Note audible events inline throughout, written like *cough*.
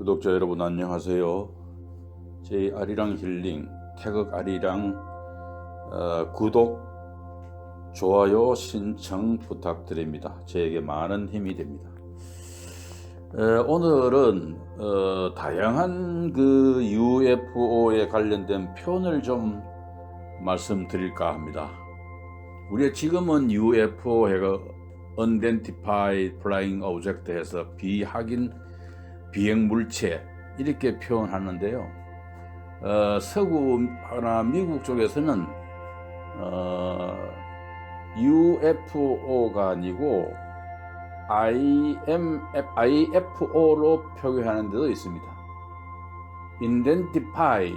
구독자 여러분 안녕하세요. 제 아리랑 힐링 태극 아리랑 어, 구독 좋아요 신청 부탁드립니다. 저에게 많은 힘이 됩니다. 에, 오늘은 어, 다양한 그 UFO에 관련된 표현을 좀 말씀드릴까 합니다. 우리가 지금은 UFO 해가 Unidentified Flying Object 해서 비확인 비행 물체 이렇게 표현하는데요. 어, 서구나 미국 쪽에서는 어, UFO가 아니고 IMF, IFO로 표기하는 데도 있습니다. Identify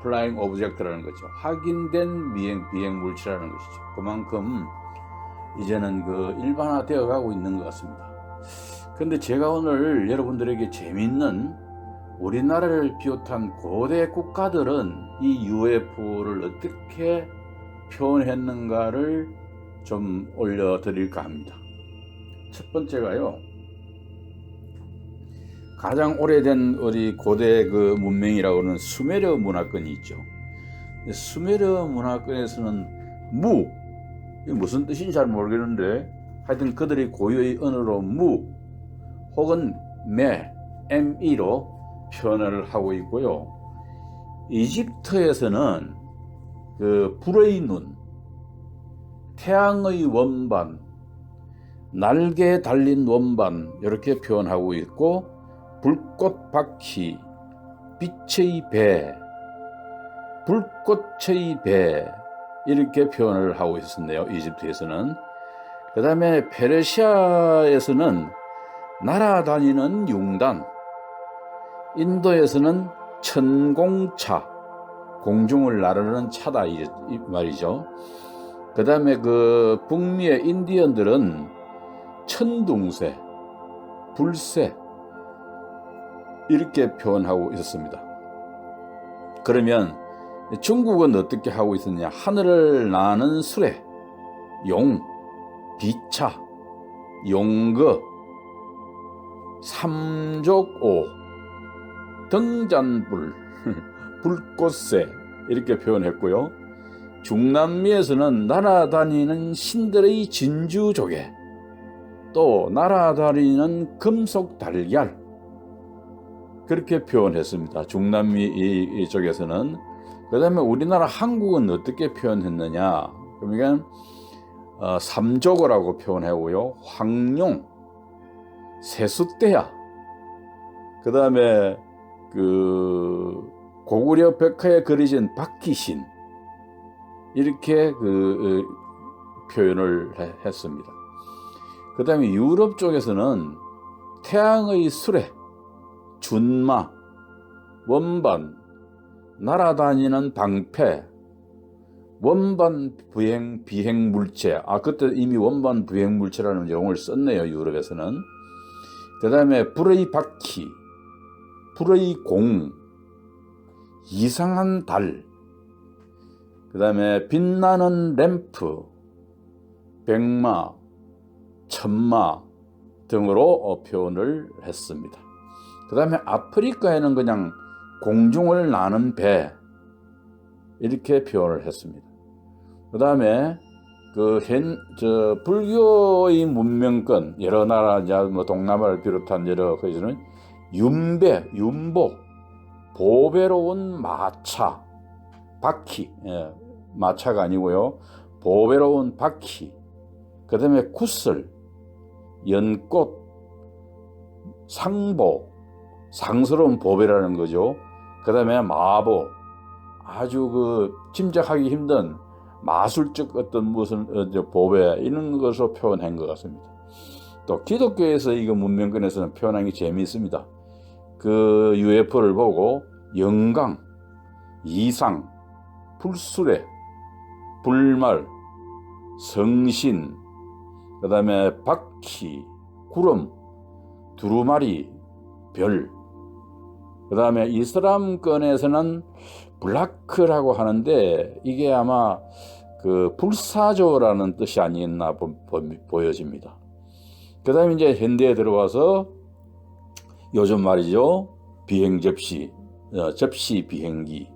Flying Object라는 거죠. 확인된 비행, 비행 물체라는 것이죠. 그만큼 이제는 그 일반화되어 가고 있는 것 같습니다. 근데 제가 오늘 여러분들에게 재밌는 우리나라를 비롯한 고대 국가들은 이 UFO를 어떻게 표현했는가를 좀 올려드릴까 합니다. 첫 번째가요. 가장 오래된 우리 고대 그 문명이라고 하는 수메르 문화권이 있죠. 수메르 문화권에서는 무, 이게 무슨 뜻인지 잘 모르겠는데 하여튼 그들이 고유의 언어로 무 혹은 매, ME로 표현을 하고 있고요. 이집트에서는 그 불의 눈, 태양의 원반, 날개에 달린 원반 이렇게 표현하고 있고 불꽃 바퀴, 빛의 배, 불꽃의 배 이렇게 표현을 하고 있었네요. 이집트에서는. 그 다음에 페르시아에서는 날아다니는 융단, 인도에서는 천공차, 공중을 나르는 차다 이 말이죠. 그 다음에 그 북미의 인디언들은 천둥새, 불새 이렇게 표현하고 있었습니다. 그러면 중국은 어떻게 하고 있었냐? 하늘을 나는 수레, 용, 비차, 용거, 삼족오, 등잔불, *laughs* 불꽃새 이렇게 표현했고요. 중남미에서는 날아다니는 신들의 진주 조개, 또 날아다니는 금속 달걀 그렇게 표현했습니다. 중남미 이쪽에서는 그 다음에 우리나라 한국은 어떻게 표현했느냐? 그러니까 어, 삼조거라고 표현하고요. 황룡, 세숫대야. 그 다음에 그 고구려 벽화에 그려진 박희신 이렇게 그 어, 표현을 해, 했습니다. 그 다음에 유럽 쪽에서는 태양의 수레, 준마, 원반, 날아다니는 방패, 원반 부행 비행 물체. 아 그때 이미 원반 부행 물체라는 용어를 썼네요 유럽에서는. 그 다음에 불의 바퀴, 불의 공, 이상한 달. 그 다음에 빛나는 램프, 백마, 천마 등으로 표현을 했습니다. 그 다음에 아프리카에는 그냥 공중을 나는 배 이렇게 표현을 했습니다. 그 다음에 그 현, 저, 불교의 문명권, 여러 나라, 뭐 동남아를 비롯한 여러 거기서는 윤배, 윤보, 보배로 운 마차, 바퀴, 예, 마차가 아니고요. 보배로 운 바퀴, 그 다음에 구슬, 연꽃, 상보, 상스러운 보배라는 거죠. 그 다음에 마보, 아주 그 짐작하기 힘든 마술적 어떤 무슨 어, 보배 이런 것으로 표현한 것 같습니다. 또 기독교에서 이거 문명권에서는 표현한 게 재미있습니다. 그 UFO를 보고 영광, 이상, 불수레, 불말, 성신, 그 다음에 바퀴, 구름, 두루마리, 별, 그 다음에 이슬람권에서는 블라크라고 하는데 이게 아마 그 불사조라는 뜻이 아니었나 보여집니다. 그 다음에 이제 현대에 들어와서 요즘 말이죠. 비행 접시, 어, 접시 비행기,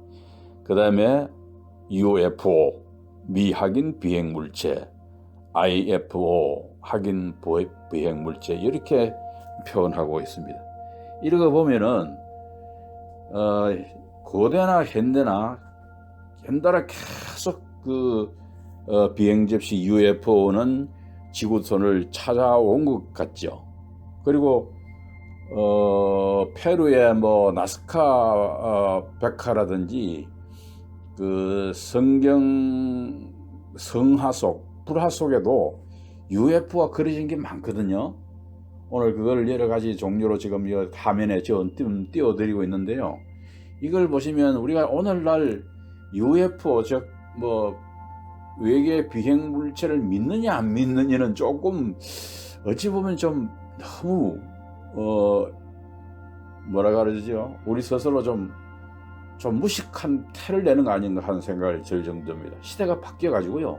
그 다음에 UFO, 미확인 비행 물체, IFO, 확인 보- 비행 물체 이렇게 표현하고 있습니다. 이러고 보면은 어, 고대나 현대나 연달아 계속 그 어, 비행 접시 UFO는 지구촌을 찾아온 것 같죠. 그리고 어, 페루의 뭐 나스카 어, 백화라든지 그 성경 성화 속 불화 속에도 UFO가 그려진 게 많거든요. 오늘 그걸 여러 가지 종류로 지금 이 화면에 띄워드리고 있는데요. 이걸 보시면 우리가 오늘날 UFO 즉 뭐 외계 비행 물체를 믿느냐 안 믿느냐는 조금 어찌 보면 좀 너무 어 뭐라 그러죠? 우리 스스로 좀좀 무식한 태를 내는 거 아닌가 하는 생각을 들 정도입니다. 시대가 바뀌어 가지고요.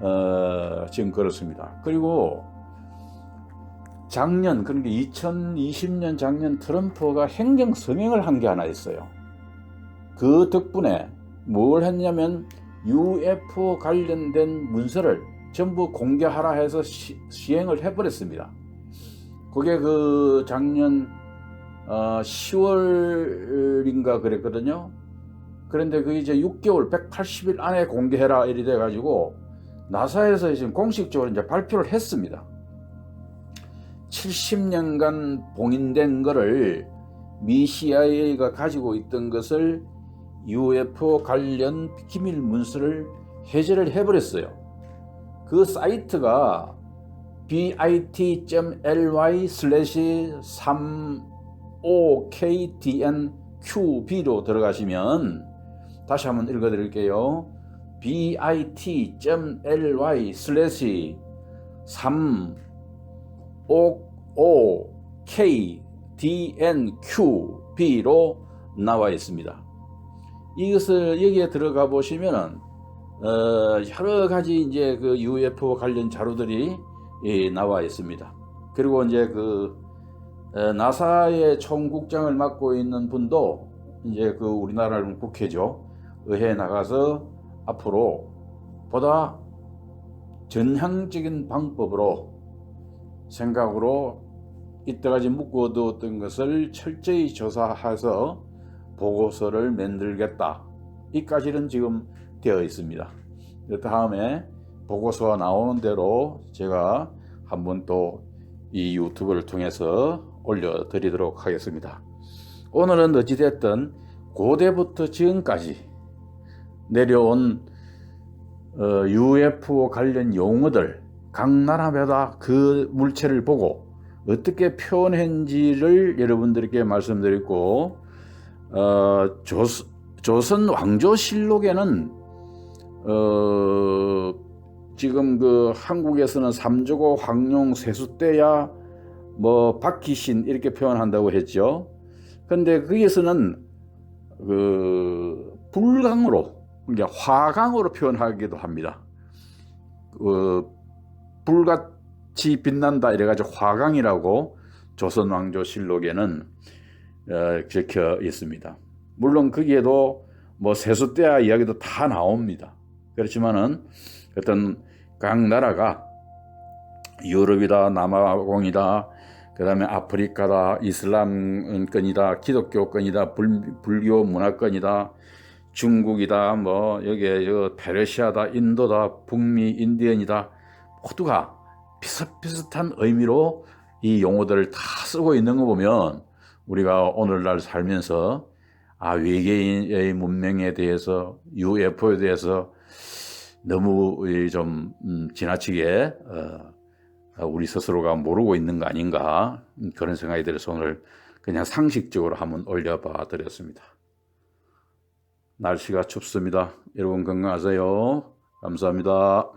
어, 지금 그렇습니다. 그리고 작년 그러니까 2020년 작년 트럼프가 행정 성행을 한 게 하나 있어요. 그 덕분에 뭘 했냐면 UFO 관련된 문서를 전부 공개하라 해서 시, 시행을 해버렸습니다. 그게 그 작년 어, 10월인가 그랬거든요. 그런데 그 이제 6개월 180일 안에 공개해라 이리 돼 가지고 나사에서 지금 공식적으로 이제 발표를 했습니다. 70년간 봉인된 거를 미 CIA가 가지고 있던 것을 UFO 관련 기밀 문서를 해제를 해버렸어요. 그 사이트가 bit.ly slash 35KTNQB로 들어가시면 다시 한번 읽어드릴게요. bit.ly slash 35KTNQB로 나와 있습니다. 이것을 여기에 들어가 보시면은 어, 여러 가지 이제 그 UFO 관련 자료들이 예, 나와 있습니다. 그리고 이제 그 어, 나사의 총국장을 맡고 있는 분도 이제 그 우리나라는 국회죠. 의회에 나가서 앞으로 보다 전향적인 방법으로 생각으로 이때까지 묶어두었던 것을 철저히 조사해서 보고서를 만들겠다. 이까지는 지금 되어 있습니다. 그 다음에 보고서가 나오는 대로 제가 한번 또 이 유튜브를 통해서 올려드리도록 하겠습니다. 오늘은 어찌됐든 고대부터 지금까지 내려온 어, UFO 관련 용어들 각 나라마다 그 물체를 보고 어떻게 표현했는지를 여러분들께 말씀드렸고 어, 조, 조선 왕조실록에는 어, 지금 그 한국에서는 삼조고 황룡 세수대야 뭐 박희신 이렇게 표현한다고 했죠. 근데 거기에서는 그 불강으로 그러니까 화강으로 표현하기도 합니다. 그 불같이 빛난다 이래가지고 화강이라고 조선 왕조실록에는 어, 적혀 있습니다. 물론 거기에도 뭐 세수대야 이야기도 다 나옵니다. 그렇지만은 어떤 각 나라가 유럽이다, 남아공이다, 그 다음에 아프리카다, 이슬람권이다, 기독교권이다, 불, 불교 문화권이다, 중국이다, 뭐 여기에 저 페르시아다, 인도다, 북미 인디언이다 모두가 비슷비슷한 의미로 이 용어들을 다 쓰고 있는 거 보면 우리가 오늘날 살면서 아 외계인의 문명에 대해서 UFO에 대해서 너무 좀 음, 지나치게 어, 우리 스스로가 모르고 있는 거 아닌가 음, 그런 생각이 들어서 오늘 그냥 상식적으로 한번 올려봐 드렸습니다. 날씨가 춥습니다. 여러분 건강하세요. 감사합니다.